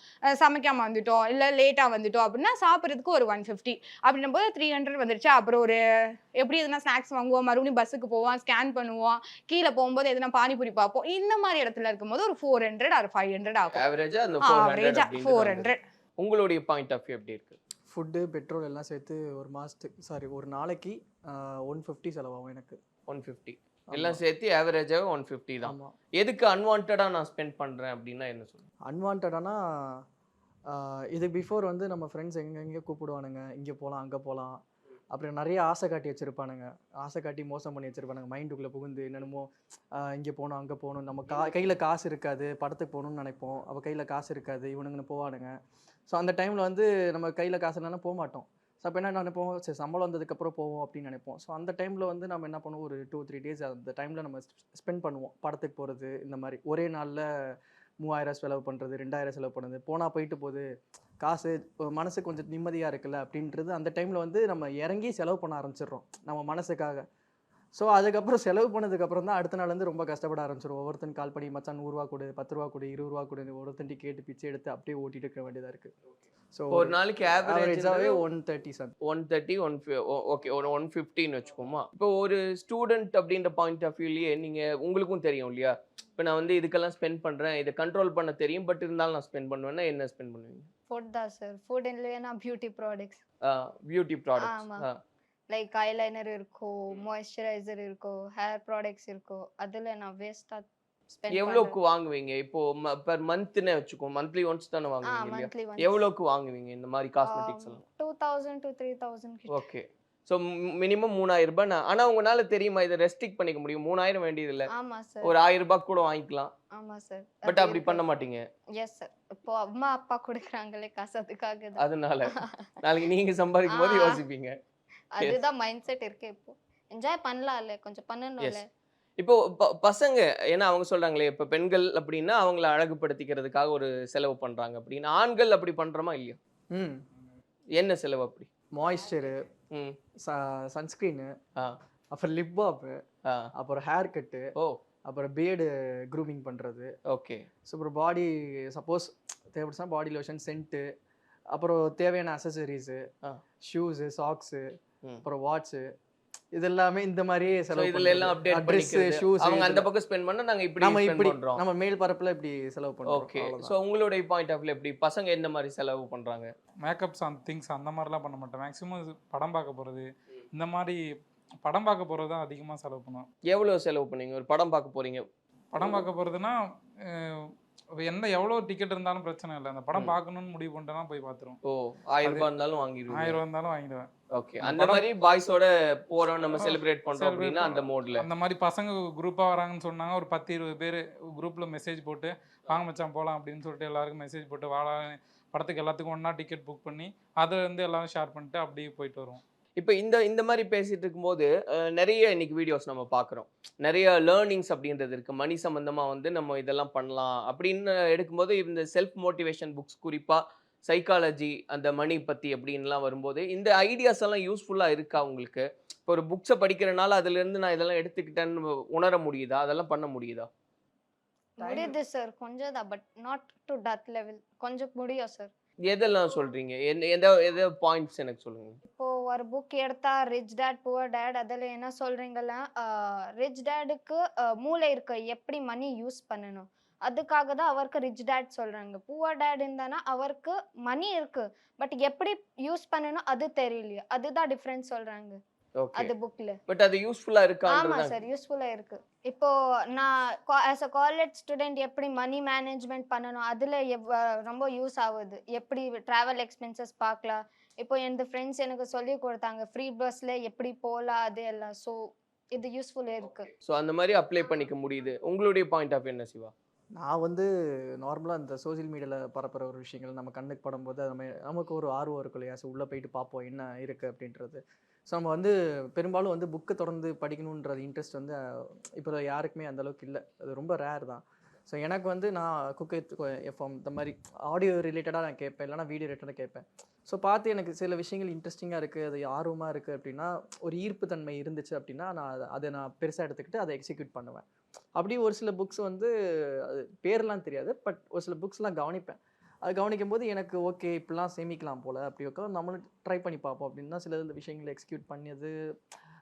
சமைக்காம வந்துட்டோம். இல்லை லேட்டாக வந்துட்டோம் அப்படின்னா சாப்பிட்றதுக்கு ஒரு ஒன் ஃபிஃப்டி அப்படின்னும் போது த்ரீ ஹண்ட்ரட் வந்துருச்சு. அப்புறம் ஒரு எப்படி எதுனா ஸ்நாக்ஸ் வாங்குவோம் மறுபடியும் பஸ்ஸுக்கு போவோம் ஸ்கேன் பண்ணுவோம். கீழே போகும்போது எதுனா பானிபூரி பார்ப்போம். இந்த மாதிரி இடத்துல இருக்கும்போது ஒரு ஃபோர் ஹண்ட்ரட் ஒரு ஃபைவ் ஹண்ட்ரட் ஆகும். ஆவரேஜா அந்த ஃபோர் ஆவரேஜா ஹண்ட்ரட் உங்களுடைய பாயிண்ட் ஆஃப் வியூ எப்படி இருக்கு? ஃபுட்டு பெட்ரோல் எல்லாம் சேர்த்து ஒரு மாதத்துக்கு சாரி ஒரு நாளைக்கு ஒன் ஃபிஃப்டி செலவாகும் எனக்கு. ஒன் ஃபிஃப்டி எல்லாம் சேர்த்து ஆவரேஜாக ஒன் ஃபிஃப்டி தான். எதுக்கு அன்வான்டா நான் ஸ்பெண்ட் பண்றேன் அப்படின்னா என்ன சொல்லுங்க அன்வான்டானா இது பிஃபோர் வந்து நம்ம ஃப்ரெண்ட்ஸ் எங்கெங்கே கூப்பிடுவானுங்க? இங்கே போகலாம் அங்கே போகலாம் அப்புறம் நிறைய ஆசை காட்டி வச்சுருப்பானுங்க. ஆசை காட்டி மோசம் பண்ணி வச்சுருப்பானுங்க. மைண்டுக்குள்ளே புகுந்து என்னென்னமோ இங்கே போகணும் அங்கே போகணும். நம்ம கா கையில் காசு இருக்காது. படத்துக்கு போகணும்னு நினைப்போம். அவள் கையில் காசு இருக்காது. இவனுங்கன்னு போவானுங்க. ஸோ அந்த டைமில் வந்து நம்ம கையில் காசு இல்லைன்னா போக மாட்டோம் ஸோ அப்போ என்ன நினைப்போம்? சரி சம்பளம் வந்ததுக்கப்புறம் போவோம் அப்படின்னு நினைப்போம். ஸோ அந்த டைமில் வந்து நம்ம என்ன பண்ணுவோம்? ஒரு டூ த்ரீ டேஸ் அந்த டைமில் நம்ம ஸ்பெண்ட் பண்ணுவோம். படத்துக்கு போகிறது இந்த மாதிரி. ஒரே நாளில் மூவாயிரம் செலவு பண்ணுறது ரெண்டாயிரம் செலவு பண்ணுறது போனால் போயிட்டு போகுது. காசு மனசு கொஞ்சம் நிம்மதியாக இருக்குல்ல அப்படின்றது அந்த டைமில் வந்து நம்ம இறங்கி செலவு பண்ண ஆரம்பிச்சிடுறோம். நம்ம மனசுக்காக. ஸோ அதுக்கப்புறம் செலவு பண்ணதுக்கப்புறம் தான் அடுத்த நாள் வந்து ரொம்ப கஷ்டப்பட ஆரம்பிச்சிடும் ஒவ்வொருத்தன் கால் பண்ணி மச்சான் நூறுரூவா கொடு பத்து ரூபா கொடு இருபது ரூபா கொடு ஒருத்தன்ட்டி கேட்டு பிச்சை எடுத்து அப்படியே ஓட்டிட்டு இருக்க வேண்டியதாக இருக்குது ஸோ ஒரு நாளைக்கு ஆவரேஜாகவே ஆவரேஜாவே one thirty some one thirty one okay ஒரு ஒன் ஃபிஃப்டின்னு வச்சுக்கோமா. இப்போ ஒரு ஸ்டூடெண்ட் அப்படின்ற பாயிண்ட் ஆஃப் வியூலயே நீங்கள் உங்களுக்கும் தெரியும் இல்லையா? இப்போ நான் வந்து இதுக்கெல்லாம் ஸ்பெண்ட் பண்ணுறேன் இதை கண்ட்ரோல் பண்ண தெரியும் பட் இருந்தாலும் நான் ஸ்பெண்ட் பண்ணுவேன்னா என்ன ஸ்பெண்ட் பண்ணுவீங்க? ஃபுட் தான் சார் ஃபுட் இல்லைன்னா பியூட்டி ப்ராடக்ட்ஸ் பியூட்டி ஆமா. ப்ராடக்ட்ஸ் லைக் ஐலைனர் இருக்கோ மாய்ஸ்சரைசர் இருக்கோ ஹேர் ப்ராடக்ட்ஸ் இருக்கோ அதில் நான் வேஸ்ட்டாக எவ்வளோக்கு வாங்குவீங்க? இப்போ பெர் மந்த்னே வச்சுக்கோ மந்த்லி ஒன்ஸ் தானே வாங்குவீங்க எவ்வளோக்கு வாங்குவீங்க இந்த மாதிரி காஸ்மெட்டிக்ஸ் எல்லாம்? Two thousand to three thousand okay so minimum மூணாயிரம் ரூபாய் நான் ஆனால் உங்களால தெரியுமா இதை ரெஸ்ட்ரிக்ட் பண்ணிக்க முடியும்? மூணாயிரம் வேண்டியது இல்லை ஆமா சார் ஒரு ஆயிரம் ரூபாய் கூட வாங்கிக்கலாம். ஆமா சார் பட் அப்படி பண்ண மாட்டீங்க? எஸ் சார் இப்போ அம்மா அப்பா கொடுக்குறாங்களே காசு அதுக்காக தான். அதனால. நாளைக்கு நீங்க சம்பாதிக்கும் போது. யோசிப்பீங்க. அதுதான் மைண்ட் செட் இருக்கு இப்போ. என்ஜாய் பண்ணலாம்ல கொஞ்சம் பண்ணணும்ல. இப்போ பசங்க ஏன்னா அவங்க சொல்றாங்களே இப்போ பெண்கள் அப்படின்னா அவங்கள அழகுபடுத்திக்கிறதுக்காக ஒரு செலவு பண்றாங்க அப்படின்னு. ஆண்கள் அப்படி பண்றோமா இல்லையா? ம். என்ன செலவு அப்படி? மாய்ஸ்சரு ம். சன்ஸ்க்ரீனு ஆ. அப்புறம் லிப் பாப்பு ஆ. அப்புறம் ஹேர் கட்டு ஓ. அப்புறம் பியர்டு க்ரூமிங் பண்ணுறது ஓகே. ஸோ அப்புறம் பாடி சப்போஸ் தேவைப்படுச்சுன்னா பாடி லோஷன் சென்ட்டு அப்புறம் தேவையான அசசரிஸு ஆ. Shoes socks. அப்புறம் வாட்ச்சு இது எல்லாமே இந்த மாதிரியே செலவு இதுல எல்லாம் அப்டேட் ட்ரெஸ் பண்ணிக்கிறது. ஷூஸ் அவங்க அந்த பக்கம் ஸ்பெண்ட் பண்ணா நாங்க இப்படி நம்ம இப்படி பண்றோம். நம்ம மேல் பரப்புல இப்படி செலவு பண்றோம். ஓகே. ஸோ உங்களுடைய பாயிண்ட் ஆஃப் வியூ எப்படி? பசங்க எந்த மாதிரி செலவு பண்றாங்க? மேக்கப்ஸ் அந்த திங்ஸ் அந்த மாதிரிலாம் பண்ண மாட்டேன் மேக்ஸிமம் படம் பார்க்க போகிறது இந்த மாதிரி படம் பார்க்க போகிறது தான் அதிகமாக செலவு பண்ணுவேன் எவ்வளவு செலவு பண்ணீங்க? ஒரு படம் பார்க்க போறீங்க. படம் பார்க்க போகிறதுனா என்ன எவ்வளோ டிக்கெட் இருந்தாலும் பிரச்சனை இல்லை. அந்த படம். பார்க்கணும்னு முடிவு பண்ணிட்டேன்னா போய் பார்த்துருவோம். ஓ ஆயிரம் ரூபாய் இருந்தாலும் வாங்கிடுவீங்க. ஆயிரம் ரூபா இருந்தாலும் வாங்கிடுவேன். ஓகே. அந்த மாதிரி பாய்ஸோட போறோம் நம்ம செலிப்ரேட் பண்றோம் அப்படின்னா அந்த. மோட்ல அந்த மாதிரி பசங்க குரூப்பாக வராங்கன்னு சொன்னாங்க. ஒரு பத்து இருபது பேர் குரூப்பில் மெசேஜ் போட்டு வாங்க மச்சான் போகலாம் அப்படின்னு சொல்லிட்டு எல்லாருக்கும் மெசேஜ் போட்டு வாழ படத்துக்கு எல்லாத்துக்கும் ஒன்றா டிக்கெட் புக் பண்ணி அதை வந்து எல்லாரும் ஷேர் பண்ணிட்டு அப்படியே போயிட்டு வருவோம். இப்போ இந்த இந்த மாதிரி பேசிட்டு இருக்கும்போது நிறைய இன்னைக்கு வீடியோஸ் நம்ம பார்க்குறோம். நிறைய லேர்னிங்ஸ் அப்படின்றது இருக்கு. மணி சம்பந்தமா வந்து நம்ம இதெல்லாம் பண்ணலாம் அப்படின்னு எடுக்கும்போது இந்த செல்ஃப் மோட்டிவேஷன் புக்ஸ் குறிப்பா சைக்காலஜி அந்த மணி பத்தி அப்படின்லாம் வரும்போது இந்த ஐடியாஸ் எல்லாம் யூஸ்ஃபுல்லா இருக்கா உங்களுக்கு? இப்போ ஒரு புக்ஸை படிக்கிறனால அதுல இருந்து நான் இதெல்லாம் எடுத்துக்கிட்டேன்னு உணர முடியுதா? அதெல்லாம் பண்ண முடியுதா? முடியுது சார் கொஞ்சம் தான் but not to that level கொஞ்சம் முடியும் சார் எதெல்லாம் சொல்றீங்க? எந்த எந்த எந்த பாயிண்ட்ஸ் எனக்கு சொல்லுங்க. இப்போ ஒரு புக் எடுத்தா ரிச் டேட் புவர் டேட் அதில் என்ன சொல்றீங்களா ரிச் டேடுக்கு மூளை இருக்கு எப்படி மணி யூஸ் பண்ணணும்? அதுக்காக தான் அவருக்கு ரிச் டேட் சொல்றாங்க. புவர் டேட் இருந்தானா அவருக்கு மணி இருக்கு. பட் எப்படி யூஸ் பண்ணணும் அது தெரியலையா. அதுதான் டிஃப்ரென்ஸ் சொல்றாங்க. ஓகே அது புக்ல பட் அது யூஸ்ஃபுல்லா ஆமா இருக்கான்றது சார் யூஸ்ஃபுல்லா இருக்கு. இப்போ நான் ஆஸ் அ காலேஜ் ஸ்டூடெண்ட் எப்படி மணி மேனேஜ்மெண்ட் பண்ணணும் அதுல ரொம்ப யூஸ் ஆகுது. எப்படி டிராவல் எக்ஸ்பென்சஸ் பார்க்கலாம். இப்போ எந்த ஃப்ரெண்ட்ஸ் எனக்கு சொல்லி கொடுத்தாங்க. ஃப்ரீ பஸ்ல எப்படி போகலாம் அது எல்லாம். ஸோ இது யூஸ்ஃபுல்லா இருக்கு. ஸோ அந்த மாதிரி அப்ளை பண்ணிக்க முடியுது. உங்களுடைய பாயிண்ட் ஆஃப் என்ன சிவா? நான் வந்து நார்மலாக இந்த சோஷியல் மீடியாவில் பரப்புற ஒரு விஷயங்கள் நம்ம கண்ணுக்கு படும்போது நம்ம நமக்கு ஒரு ஆர்வம் இருக்கும் இல்லையா? ஸோ உள்ளே போயிட்டு பார்ப்போம் என்ன இருக்குது அப்படின்றது. ஸோ நம்ம வந்து பெரும்பாலும் வந்து புக்கை தொடர்ந்து படிக்கணுன்றது இன்ட்ரெஸ்ட் வந்து இப்போ யாருக்குமே அந்தளவுக்கு இல்லை. அது ரொம்ப ரேர் தான். ஸோ எனக்கு வந்து நான் குக்கு எஃப்எம் இந்த மாதிரி ஆடியோ ரிலேட்டடாக நான் கேட்பேன். இல்லைனா வீடியோ ரிலேட்டடாக கேட்பேன். ஸோ பார்த்து எனக்கு சில விஷயங்கள் இன்ட்ரெஸ்டிங்காக இருக்குது அது ஆர்வமாக இருக்குது அப்படின்னா ஒரு ஈர்ப்பு தன்மை இருந்துச்சு அப்படின்னா நான் அதை அதை நான் பெருசாக எடுத்துக்கிட்டு அதை எக்ஸிக்யூட் பண்ணுவேன். அப்படி ஒரு சில புக்ஸ் வந்து அது பேர்லாம் தெரியாது. பட் ஒரு சில புக்ஸ்லாம் கவனிப்பேன். அது கவனிக்கும் போது எனக்கு ஓகே இப்படிலாம் சேமிக்கலாம் போல் அப்படி உட்காந்து நம்மளும் ட்ரை பண்ணி பார்ப்போம். அப்படின்னு தான் சில விஷயங்களை எக்ஸிக்யூட் பண்ணியது.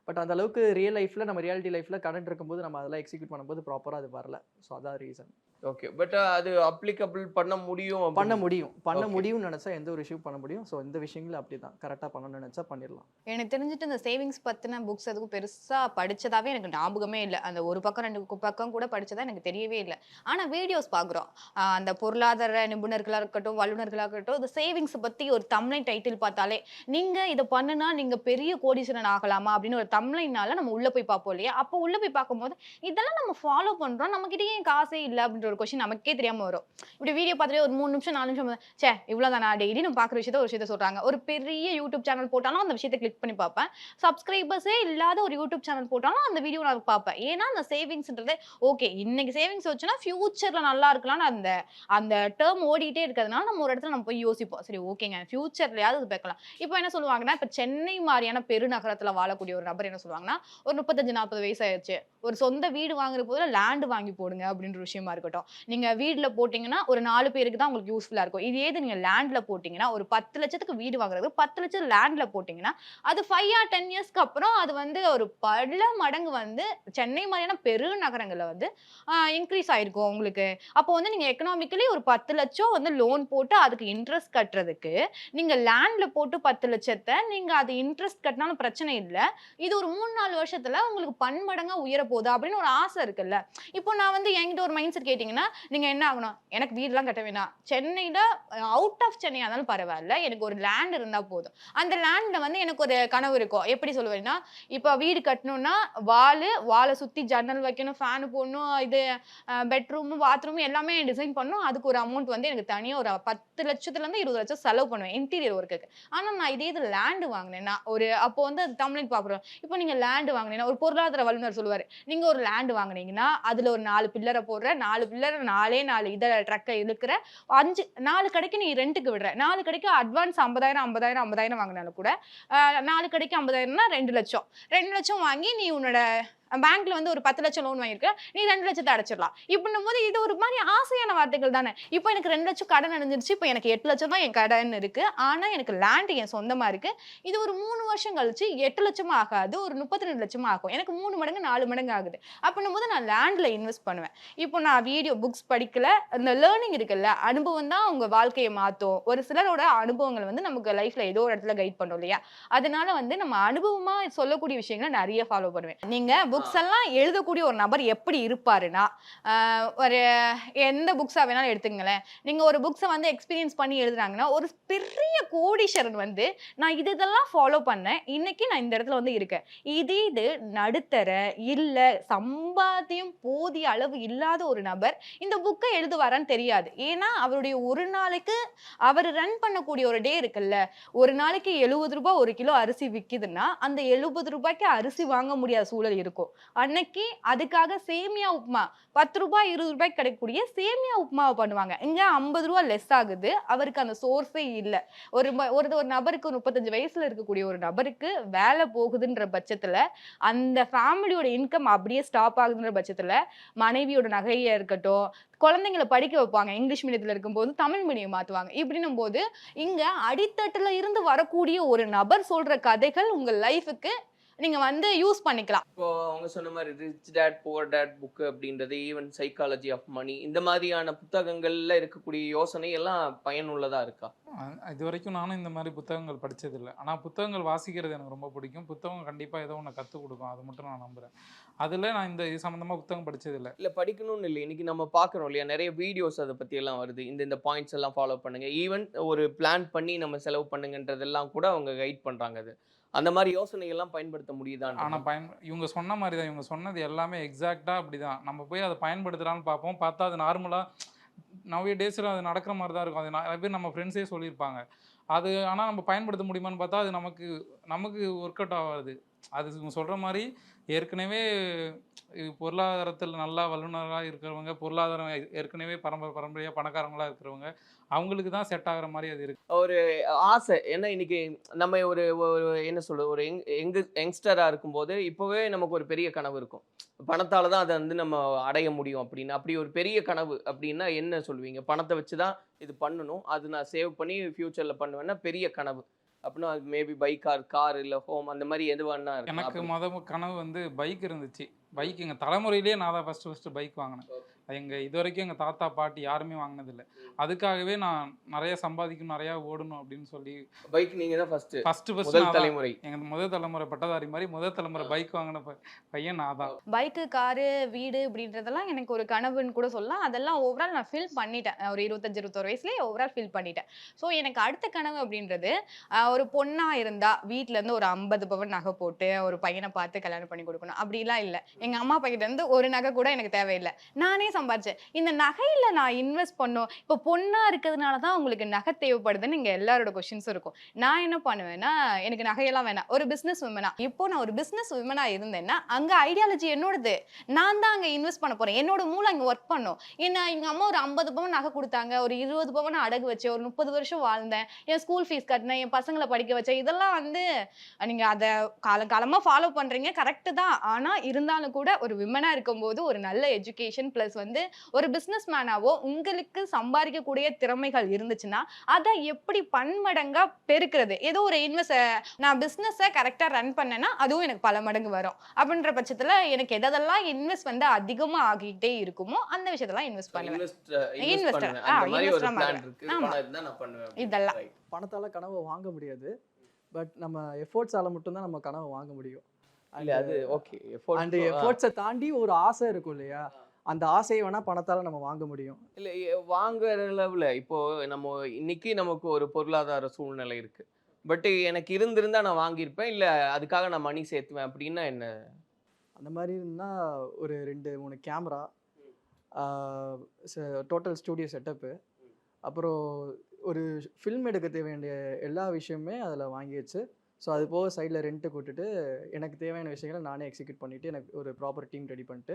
பட் அந்த அளவுக்கு ரியல் லைஃப்பில் நம்ம ரியாலிட்டி லைஃப்பில் கரண்ட் இருக்கும்போது நம்ம அதெல்லாம் எக்ஸிக்யூட் பண்ணும்போது ப்ராப்பராக அது வரல. ஸோ அதான் ரீசன் ஓகே பட் அது அப்ளிகபிள் பண்ண முடியும் பண்ண முடியும். பண்ண. முடியும்னு நினச்சா எந்த ஒரு விஷயம் பண்ண முடியும். ஸோ இந்த விஷயங்களும் அப்படி தான் கரெக்டாக பண்ணணும்னு நினச்சா பண்ணிடலாம் எனக்கு தெரிஞ்சுட்டு இந்த சேவிங்ஸ் பத்தின புக்ஸ் எதுவும் பெருசா படிச்சதாவே எனக்கு ஞாபகமே இல்லை. அந்த ஒரு பக்கம் ரெண்டு பக்கம் கூட படிச்சதா எனக்கு தெரியவே இல்லை. ஆனா வீடியோஸ் பாக்குறோம். ஆஹ் அந்த பொருளாதார நிபுணர்களா இருக்கட்டும் வல்லுநர்களா இருக்கட்டும் இந்த சேவிங்ஸ் பத்தி ஒரு தமிழை டைட்டில் பார்த்தாலே நீங்க இதை பண்ணுனா நீங்க பெரிய கோடீஸ்வரன் ஆகலாமா? அப்படின்னு ஒரு தமிழ்னால நம்ம உள்ள போய் பார்ப்போம் இல்லையா? அப்போ உள்ள போய் பார்க்கும்போது இதெல்லாம் நம்ம ஃபாலோ பண்றோம். நம்ம கிட்ட ஏன் காசே இல்லை அப்படின்ற ஒரு கொஸ்டின் நமக்கே தெரியாம வரும். இப்படி வீடியோ பார்த்துட்டு ஒரு மூணு நிமிஷம் நாலு நிமிஷம் சே இவ்வளவுதானா? டெய்லி நம்ம பார்க்குற விஷயத்த ஒரு விஷயத்த சொல்றாங்க. ஒரு பெரிய யூடியூப் சேனல் போட்டாலும் அந்த விஷயத்தை கிளிக் பண்ணி பார்ப்பேன். சப்ஸ்கிரைபர்ஸே இல்லாத ஒரு யூடியூப் சேனல் போட்டாலும் அந்த வீடியோ நான் பார்ப்பேன். ஏன்னா அந்த சேவிங்ஸ்ன்றது ஓகே இன்னைக்கு சேவிங்ஸ் வச்சுன்னா ஃபியூச்சர்ல நல்லா இருக்கலாம்னு அந்த அந்த டேர்ம் ஓடிட்டே இருக்கிறதுனால நம்ம ஒரு இடத்துல நம்ம போய் யோசிப்போம். சரி ஓகேங்க ஃபியூச்சர்லயாவது இது பார்க்கலாம். இப்போ என்ன சொல்லுவாங்கன்னா இப்போ சென்னை மாதிரியான பெருநகரத்துல வாழக்கூடிய ஒரு நபர் என்ன சொல்லுவாங்கன்னா ஒரு முப்பத்தஞ்சு நாற்பது வயசு ஆயிடுச்சு. ஒரு சொந்த வீடு வாங்குற போதுல லேண்ட் வாங்கி போடுங்க அப்படின்ற விஷயமா இருக்கட்டும். நீங்க வீட்ல போட்டீங்கன்னா ஒரு நாலு பேருக்கு தான் உங்களுக்கு யூஸ்ஃபுல்லா இருக்கும். இதே இது நீங்க லேண்ட்ல போட்டீங்கன்னா ஒரு பத்து லட்சத்துக்கு வீடு வாங்குறது. பத்து லட்சம் லேண்ட்ல போட்டீங்கன்னா அது ஃபைவ் ஆர் டென் இயர்ஸ்க்கு அப்புறம் அது வந்து ஒரு பல மடங்கு வந்து சென்னை மாதிரியான பெருநகரங்கள்ல வந்து இன்க்ரீஸ் ஆயிருக்கும் உங்களுக்கு. அப்போ வந்து நீங்க எக்கனாமிக்கலி ஒரு பத்து லட்சம் வந்து லோன் போட்டு அதுக்கு இன்ட்ரெஸ்ட் கட்டுறதுக்கு நீங்க லேண்ட்ல போட்டு பத்து லட்சத்தை நீங்க அது இன்ட்ரெஸ்ட் கட்டினாலும் பிரச்சனை இல்லை. இது ஒரு மூணு நாலு வருஷத்துல உங்களுக்கு பன்மடங்காக உயர போகுது அப்படின்னு ஒரு ஆசை இருக்குல்ல. இப்போ நான் வந்து என்கிட்ட ஒரு மைண்ட் செட் கேட்டிங்கன்னா நீங்க என்ன ஆகணும்? எனக்கு வீடெலாம் கட்ட வேணாம். சென்னையில் அவுட் ஆஃப் சென்னை ஆனாலும் பரவாயில்ல. எனக்கு ஒரு லேண்ட் இருந்தால் போதும். அந்த லேண்ட்ல வந்து எனக்கு ஒரு கனவு இருக்கும். எப்படி சொல்லுவேன்னா இப்போ வீடு கட்டணும்னா வால் வாலை சுற்றி ஜன்னல் வைக்கணும் ஃபேனு போடணும் இது பெட்ரூம் பாத்ரூம் எல்லாமே டிசைன் பண்ணணும். அதுக்கு ஒரு அமௌண்ட் வந்து எனக்கு தனியாக ஒரு பத்து லட்சத்துலேருந்து இருபது லட்சம் செலவு பண்ணுவேன் இன்டீரியர் ஒர்க்குக்கு ஆனால் நான் இதே இது லேண்டு வாங்கினேன் ஒரு அப்போ வந்து அது தமிழ் பார்க்குறோம். இப்போ நீங்கள் லேண்டு வாங்கினீங்கன்னா ஒரு பொருளாதார வல்லுநர் சொல்லுவார் நீங்கள் ஒரு லேண்டு வாங்குனீங்கன்னா அதில் ஒரு நாலு பில்லரை போடுற நாலு பில்லரை நாலே நாலு இதில் ட்ரக்கை இழுக்கிற. அஞ்சு நாலு கடைக்கு நீ ரெண்டுக்கு விடுற. நாலு கடைக்கு அட்வான்ஸ் ஐம்பதாயிரம் ஐம்பதாயிரம் ஐம்பதாயிரம் வாங்கினாலும் கூட நாலு கடைக்கு ஐம்பதாயிரம்னா ரெண்டு லட்சம். ரெண்டு லட்சம் வாங்கி நீ உன்னோட பேங்க்ல வந்து ஒரு பத்து லட்சம் லோன் வாங்கியிருக்க. நீ ரெண்டு லட்சத்தை அடைச்சிடலாம். இப்படின்னும் போது இது ஒரு மாதிரி ஆசையான வார்த்தைகள் தானே. இப்போ எனக்கு ரெண்டு லட்சம் கடன் அடைஞ்சிருச்சு. இப்போ எனக்கு எட்டு லட்சம் தான் என் கடன் இருக்கு. ஆனா எனக்கு லேண்ட் என் சொந்தமா இருக்கு. இது ஒரு மூணு வருஷம் கழிச்சு எட்டு லட்சம் ஆகாது ஒரு முப்பத்தி ரெண்டு லட்சம் ஆகும். எனக்கு மூணு மடங்கு நாலு மடங்கு ஆகுது. அப்படின்னும் போது நான் லேண்ட்ல இன்வெஸ்ட் பண்ணுவேன். இப்போ நான் வீடியோ புக்ஸ் படிக்கல. இந்த லேர்னிங் இருக்குல்ல அனுபவம் தான் உங்க வாழ்க்கையை மாத்தும் ஒரு சிலரோட அனுபவங்கள் வந்து நமக்கு லைஃப்ல ஏதோ ஒரு இடத்துல கைட் பண்ணும் இல்லையா? அதனால வந்து நம்ம அனுபவமா சொல்லக்கூடிய விஷயங்களை நிறைய ஃபாலோ பண்ணுவேன். நீங்க புக்ஸ் எல்லாம் எழுதக்கூடிய ஒரு நபர் எப்படி இருப்பாருன்னா ஒரு எந்த புக்ஸாக வேணாலும் எடுத்துங்களேன் நீங்கள் ஒரு புக்ஸை வந்து எக்ஸ்பீரியன்ஸ் பண்ணி எழுதுறாங்கன்னா ஒரு பெரிய கோடீஸ்வரன் வந்து நான் இது இதெல்லாம் ஃபாலோ பண்ணேன். இன்னைக்கு நான் இந்த இடத்துல வந்து இருக்கேன். இதே இது நடுத்தர இல்லை சம்பாத்தியம் போதிய அளவு இல்லாத ஒரு நபர் இந்த புக்கை எழுதுவாரான்னு தெரியாது. ஏன்னா அவருடைய ஒரு நாளைக்கு அவர் ரன் பண்ணக்கூடிய ஒரு டே இருக்குல்ல ஒரு நாளைக்கு எழுபது ரூபாய் ஒரு கிலோ அரிசி விற்கிதுன்னா அந்த எழுபது ரூபாய்க்கு அரிசி வாங்க முடியாத சூழல் இருக்கும். அன்னைக்கு அதுக்காக சேமியா உப்புமா பத்து ரூபாய் இருபது ரூபாய்க்கு கிடைக்கக்கூடிய சேமியா உப்புமாவை பண்ணுவாங்க. இங்க ஐம்பது ரூபா லெஸ் ஆகுது. அவருக்கு அந்த சோர்ஸே இல்லை. ஒரு ஒரு ஒரு நபருக்கு முப்பத்தஞ்சு வயசுல இருக்கக்கூடிய ஒரு நபருக்கு வேலை போகுதுன்ற பட்சத்துல அந்த ஃபேமிலியோட இன்கம் அப்படியே ஸ்டாப் ஆகுதுன்ற பட்சத்துல மனைவியோட நகையா இருக்கட்டும் குழந்தைங்களை படிக்க வைப்பாங்க. இங்கிலீஷ் மீடியத்தில் இருக்கும்போது தமிழ் மீடியம் மாற்றுவாங்க இப்படின்னும் போது இங்கே அடித்தட்டில் இருந்து வரக்கூடிய ஒரு நபர் சொல்கிற கதைகள் உங்கள் லைஃபுக்கு நீங்க வந்து யூஸ் பண்ணிக்கலாம். இப்போ அவங்க சொன்ன மாதிரி rich dad poor dad book அப்படின்றது ஈவன் சைக்காலஜி ஆஃப் மணி இந்த மாதிரியான புத்தகங்கள்ல இருக்கக்கூடிய யோசனை எல்லாம் பயனுள்ளதா இருக்கா? இது வரைக்கும் நானும் இந்த மாதிரி புத்தகங்கள் படிச்சதில்லை. ஆனால் புத்தகங்கள் வாசிக்கிறது எனக்கு ரொம்ப பிடிக்கும். புத்தகம் கண்டிப்பாக ஏதோ ஒன்று கற்றுக் கொடுக்கும். அது மட்டும் நான் நம்புகிறேன் அதில் நான் இந்த இது சம்மந்தமாக புத்தகம் படிச்சதில்லை. இல்ல படிக்கணும்னு இல்லை. இன்னைக்கு நம்ம பார்க்குறோம் இல்லையா? நிறைய வீடியோஸ் அதை பத்தி எல்லாம் வருது. இந்த இந்த பாயிண்ட்ஸ் எல்லாம் ஃபாலோ பண்ணுங்க. ஈவன் ஒரு பிளான் பண்ணி நம்ம செலவு பண்ணுங்கன்றதெல்லாம் கூட அவங்க கைட் பண்றாங்க அது. அந்த மாதிரி யோசனைகள்லாம் பயன்படுத்த முடியுதான் ஆனால் பயன் இவங்க சொன்ன மாதிரி தான் இவங்க சொன்னது எல்லாமே எக்ஸாக்டாக அப்படி தான் நம்ம போய் அதை பயன்படுத்துகிறான்னு பார்ப்போம் பார்த்தா அது நார்மலாக நவ்வே டேஸில் அது நடக்கிற மாதிரி தான் இருக்கும் அது நிறைய பேர் நம்ம ஃப்ரெண்ட்ஸே சொல்லியிருப்பாங்க அது ஆனால் நம்ம பயன்படுத்த முடியுமான்னு பார்த்தா அது நமக்கு நமக்கு ஒர்க் அவுட் ஆகாது. அது இவங்க சொல்கிற மாதிரி ஏற்கனவே பொருளாதாரத்தில் நல்லா வல்லுநராக இருக்கிறவங்க பொருளாதாரம் ஏற்கனவே பரம்பரை பரம்பரையாக பணக்காரங்களாக இருக்கிறவங்க அவங்களுக்கு தான் செட் ஆகிற மாதிரி அது இருக்கு. ஒரு ஆசை ஏன்னா இன்னைக்கு நம்ம ஒரு ஒரு என்ன சொல்கிறது ஒரு எங் எங்கு யங்ஸ்டராக இருக்கும்போது இப்போவே நமக்கு ஒரு பெரிய கனவு இருக்கும். பணத்தால் தான் அதை வந்து நம்ம அடைய முடியும் அப்படின்னு. அப்படி ஒரு பெரிய கனவு அப்படின்னா என்ன சொல்லுவீங்க பணத்தை வச்சு தான் இது பண்ணணும். அது நான் சேவ் பண்ணி ஃபியூச்சரில் பண்ணுவேன்னா பெரிய கனவு. அப்படின்னா அது மேபி பைக் கார் கார் இல்லை ஹோம் அந்த மாதிரி எது வேணா எனக்கு இருக்கும் முத கனவு வந்து பைக் இருந்துச்சு. பைக் எங்கள் தலைமுறையிலேயே நான் தான் ஃபஸ்ட்டு ஃபஸ்ட்டு பைக் வாங்கினேன். எங்கள் இது வரைக்கும் எங்கள் தாத்தா பாட்டி யாருமே வாங்கினதில்லை. அதுக்காகவே நான் நிறைய சம்பாதிக்கணும் நிறையா ஓடணும் அப்படின்னு சொல்லி பைக் நீங்க தான் ஃபர்ஸ்ட் ஃபஸ்ட்டு முதல் ஃபஸ்ட்டு தலைமுறை. எங்கள் முதல் தலைமுறை பட்டதாரி மாதிரி முதல் தலைமுறை பைக் வாங்கின பையன் நான் தான். பைக்கு காரு வீடு இப்படின்றதெல்லாம் எனக்கு ஒரு கனவுன்னு கூட சொல்லலாம். அதெல்லாம் ஓவரால் நான் ஃபில் பண்ணிட்டேன். ஒரு இருபத்தஞ்சு இருபத்தொரு வயசுலேயே ஓவரால் ஃபில் பண்ணிட்டேன். ஸோ எனக்கு அடுத்த கனவு அப்படின்றது ஆஹ் ஒரு பொண்ணா இருந்தா வீட்ல இருந்து ஒரு ஐம்பது பவன் நகை போட்டு ஒரு பையனை பார்த்து கல்யாணம் பண்ணி கொடுக்கணும். அப்படிலாம் இல்லை. எங்க அம்மா பையன் இருந்து ஒரு நகை கூட எனக்கு தேவையில்லை. நானே சம்பாரிச்சேன் இந்த நகையில நான் இன்வெஸ்ட் பண்ணோம். இப்போ பொண்ணா இருக்கிறதுனால தான் உங்களுக்கு நகை தேவைப்படுதுன்னு இங்கே எல்லாரோட கொஸ்டின்ஸும் இருக்கும். நான் என்ன பண்ணுவேன்னா எனக்கு நகையெல்லாம் வேணாம். ஒரு பிஸ்னஸ் உமனா இப்போ நான் ஒரு பிஸ்னஸ் உமனா இருந்தேன்னா அங்க ஐடியாலஜி என்னோடது? நான் தான் அங்க இன்வெஸ்ட் பண்ண போறேன். என்னோட மூளை அங்கே ஒர்க் பண்ணும். என்ன எங்க அம்மா ஒரு ஐம்பது பவன் நகை கொடுத்தாங்க. ஒரு இருபது பவன் அடகு வச்சேன் ஒரு முப்பது வருஷம் வாழ்ந்தேன். என் ஸ்கூல் ஃபீஸ் கட்டினேன். என் பசங்களை படிக்க வச்சேன். இதெல்லாம் வந்து நீங்கள் அதை காலம் காலமாக ஃபாலோ பண்ணுறீங்க கரெக்டு தான். ஆனால் இருந்தாலும் கூட ஒரு விமனாக இருக்கும்போது ஒரு நல்ல எஜுகேஷன் ப்ளஸ் வந்து ஒரு பிசினஸ் மேனாவோ உங்களுக்கு சம்பாதிக்கக்கூடிய திறமைகள் இருந்துச்சுன்னா அதை எப்படி பன்மடங்கா பெருக்கிறது? ஏதோ ஒரு இன்வெஸ்ட் நான் பிஸ்னஸை கரெக்டாக ரன் பண்ணேன்னா அதுவும் எனக்கு பல மடங்கு வரும். அப்படின்ற பட்சத்தில் எனக்கு எதெல்லாம் இன்வெஸ்ட் வந்து அதிகமாக ஆகிட்டே இருக்குமோ அந்த விஷயத்தெல்லாம் இன்வெஸ்ட் பண்ணுவேன். Invest Investor. பண்ணுவேன். ஆ, அந்த மாதிரி ஒரு investor பிளான் மாதிரி. இருக்கு. ஆமா. பணம் இருந்தா நான் பண்ணுவேன் அப்படின்னு. இதெல்லாம். பணத்தால் கனவை வாங்க முடியாது. பட் நம்ம எஃபோர்ட்ஸால் மட்டும்தான் நம்ம கனவை வாங்க முடியும். இல்ல அது ஓகே அந்த எஃபோர்ட்ஸை தாண்டி ஒரு ஆசை இருக்கும் இல்லையா? அந்த ஆசையை வேணா பணத்தால் நம்ம வாங்க முடியும். இல்ல வாங்குற அளவுல இப்போ நம்ம இன்னைக்கு நமக்கு ஒரு பொருளாதார சூழ்நிலை இருக்கு. பட் எனக்கு இருந்திருந்தா நான் வாங்கியிருப்பேன். இல்ல அதுக்காக நான் மணி சேர்த்துவேன் அப்படின்னா என்ன? அந்த மாதிரி இருந்தால் ஒரு ரெண்டு மூணு கேமரா டோட்டல் ஸ்டூடியோ செட்டப்பு. அப்புறம் ஒரு ஃபில்ம் எடுக்க தேவையான எல்லா விஷயமுமே அதில் வாங்கி வச்சு ஸோ அது போக சைடில் ரெண்ட்டு கூட்டுட்டு எனக்கு தேவையான விஷயங்களை நானே எக்ஸிக்யூட் பண்ணிவிட்டு எனக்கு ஒரு ப்ராப்பர் டீம் ரெடி பண்ணிட்டு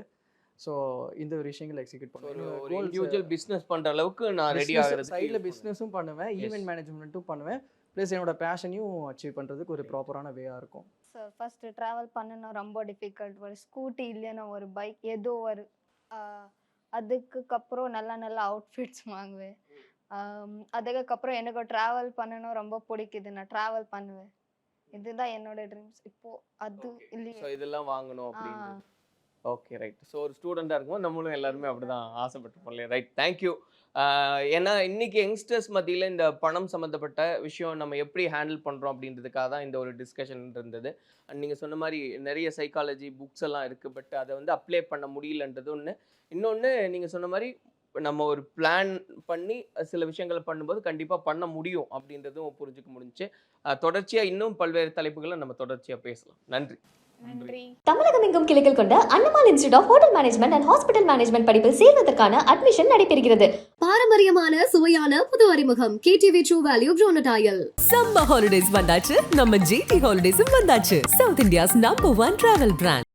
ஸோ இந்த ஒரு விஷயங்களை எக்ஸிக்யூட் பண்ணுவேன். ஒரு இண்டிவிஜுவல் பிசினஸ் பண்ற அளவுக்கு நான் ரெடி ஆகுறது சைடில் பிஸ்னஸும் பண்ணுவேன். ஈவெண்ட் மேனேஜ்மெண்ட்டும் பண்ணுவேன். ப்ளஸ் என்னோட பேஷனையும் அச்சீவ் பண்ணுறதுக்கு ஒரு ப்ராப்பரான வேயாக இருக்கும். ஸோ ஃபஸ்ட்டு ட்ராவல் பண்ணணும் ரொம்ப டிஃபிகல்ட் ஒரு ஸ்கூட்டி இல்லைன்னா ஒரு பைக் ஏதோ ஒரு ஆஹ், அதுக்குக்கப்புறம் நல்ல நல்ல அவுட்ஃபிட்ஸ் வாங்குவேன். அதுக்கப்புறம் எனக்கு ட்ராவல் பண்ணணும் ரொம்ப பிடிக்குது. நான் ட்ராவல் பண்ணுவேன். இதுதான் என்னோட ட்ரீம்ஸ் இப்போ அது இல்லையே. இதெல்லாம் வாங்கணும் அப்படின்னு. ஓகே ரைட் ஸோ ஒரு ஸ்டூடெண்ட்டாக இருக்கும்போது நம்மளும் எல்லாருமே அப்படிதான் ஆசைப்பட்டிருப்போம் இல்லையா? ரைட் தேங்க்யூ ஏன்னா இன்னைக்கு யங்ஸ்டர்ஸ் மத்தியில் இந்த பணம் சம்மந்தப்பட்ட விஷயம் நம்ம எப்படி ஹேண்டில் பண்ணுறோம் அப்படின்றதுக்காக தான் இந்த ஒரு டிஸ்கஷன் இருந்தது. அண்ட் நீங்கள் சொன்ன மாதிரி நிறைய சைக்காலஜி புக்ஸ் எல்லாம் இருக்குது பட் அதை வந்து அப்ளை பண்ண முடியலன்றது ஒன்று இன்னொன்று நீங்கள் சொன்ன மாதிரி நம்ம ஒரு பிளான் பண்ணி சில விஷயங்களை பண்ணும்போது கண்டிப்பாக பண்ண முடியும் அப்படின்றதும் புரிஞ்சுக்க முடிஞ்சுச்சு தொடர்ச்சியாக இன்னும் பல்வேறு தலைப்புகளை நம்ம தொடர்ச்சியாக பேசலாம். நன்றி. தமிழகம் எங்கும் கிளைகள் கொண்ட Annamal institute of hotel management and hospital management படிப்பில் சேர்வதற்கான அட்மிஷன் நடைபெறுகிறது. பாரம்பரியமான சுவையான புது அறிமுகம். கேடிவி ட்ரூ வேல்யூ ப்ரோனடாயல் சம்மர் ஹாலிடேஸ் வந்தாச்சு. நம்ம ஜிடி ஹாலிடேஸும் வந்தாச்சு. South India's number one travel brand